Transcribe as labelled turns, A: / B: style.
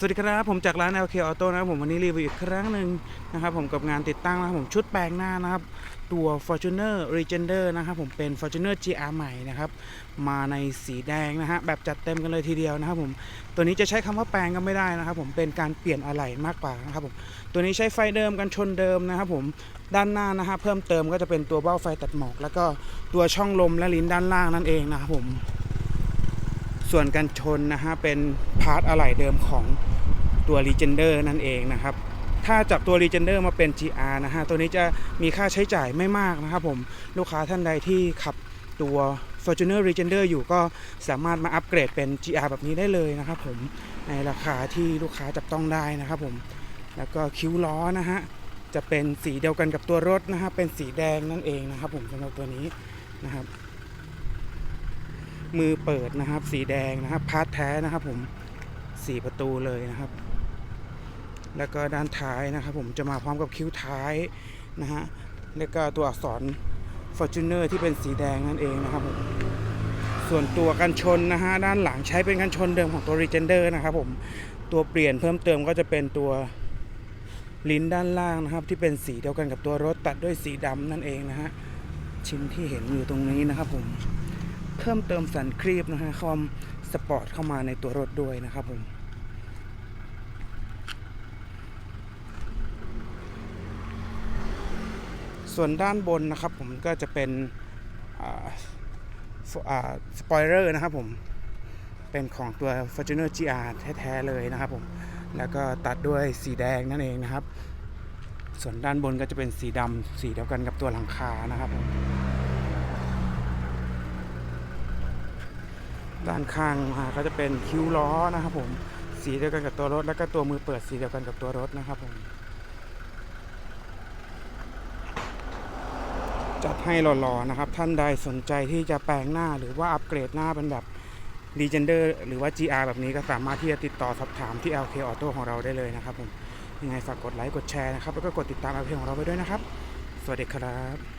A: สวัสดีครับ ผมจากร้าน LK Auto นะครับผมวันนี้รีวิวอีกครั้งหนึ่งนะครับผมกับงานติดตั้งนะครับผมชุดแปลงหน้านะครับ ตัว Fortuner Legender นะครับผมเป็น Fortuner GR ใหม่นะครับมาในสีแดงนะฮะแบบจัดเต็มกันเลยทีเดียวนะครับผมตัวนี้จะใช้คำว่าแปลงก็ไม่ได้นะครับผมเป็นการเปลี่ยนอะไหล่มากกว่านะครับผมตัวนี้ใช้ไฟเดิมกันชนเดิมนะครับผมด้านหน้านะฮะเพิ่มเติมก็จะเป็นตัวเบ้าไฟตัดหมอก แล้วก็ตัวช่องลมและลิ้นด้านล่างนั่นเองนะครับผมส่วนกันชนนะฮะเป็นพาร์ทอะไหล่เดิมของ ตัว Legender นั่นเองนะครับ ถ้าจับตัว Legender มาเป็น GR นะฮะ ตัวนี้จะมีค่าใช้จ่ายไม่มากนะครับผม ลูกค้าท่านใดที่ขับตัว Fortuner Legender อยู่ก็สามารถมาอัปเกรดเป็น GR แบบนี้ได้เลยนะครับผม ในราคาที่ลูกค้าจับต้องได้นะครับผม แล้วก็คิ้วล้อนะฮะ จะเป็นสีเดียวกันกับตัวรถนะฮะ เป็นสีแดงนั่นเองนะครับผมสำหรับตัวนี้นะครับมือเปิดนะครับ สีแดงนะครับพาร์ทแท้นะครับผมสีประตูเลยนะครับ แล้วก็ด้านท้ายนะครับผมจะมาพร้อมกับคิ้วท้ายนะฮะแล้วก็ตัวอักษร Fortuner ที่เป็นสีแดงนั่นเองนะครับผมส่วนตัวกันชนนะฮะด้านหลังใช้เป็นกันชนเดิมของตัว Legender นะครับผมตัวเปลี่ยนเพิ่มเติมก็จะเป็นตัวลิ้นด้านล่างนะครับ ที่เป็นสีเดียวกันกับตัวรถตัดด้วยสีดำนั่นเองนะฮะชิ้นที่เห็นอยู่ตรงนี้นะครับผมเพิ่มเติมสันครีบนะฮะความสปอร์ตเข้ามาในตัวรถด้วยนะครับผม ส่วนด้านบนนะครับผมก็จะเป็นสปอยเลอร์นะครับผม เป็นของตัว Fortuner GR แท้ๆเลยนะครับผม แล้วก็ตัดด้วยสีแดงนั่นเองนะครับ ส่วนด้านบนก็จะเป็นสีดำสีเดียวกันกับตัวหลังคานะครับผมด้านข้างมาก็จะเป็นคิ้วล้อนะครับผม สีเดียวกันกับตัวรถ แล้วก็ตัวมือเปิดสีเดียวกันกับตัวรถนะครับผม จัดให้หล่อๆนะครับ ท่านใดสนใจที่จะแปลงหน้าหรือว่าอัปเกรดหน้าเป็นแบบ Legender หรือว่า GR แบบนี้ก็สามารถที่จะติดต่อสอบถามที่ LK Auto ของเราได้เลยนะครับผมยังไงฝากกดไลค์กดแชร์นะครับ แล้วก็กดติดตาม LK ของเราไปด้วยนะครับ สวัสดีครับ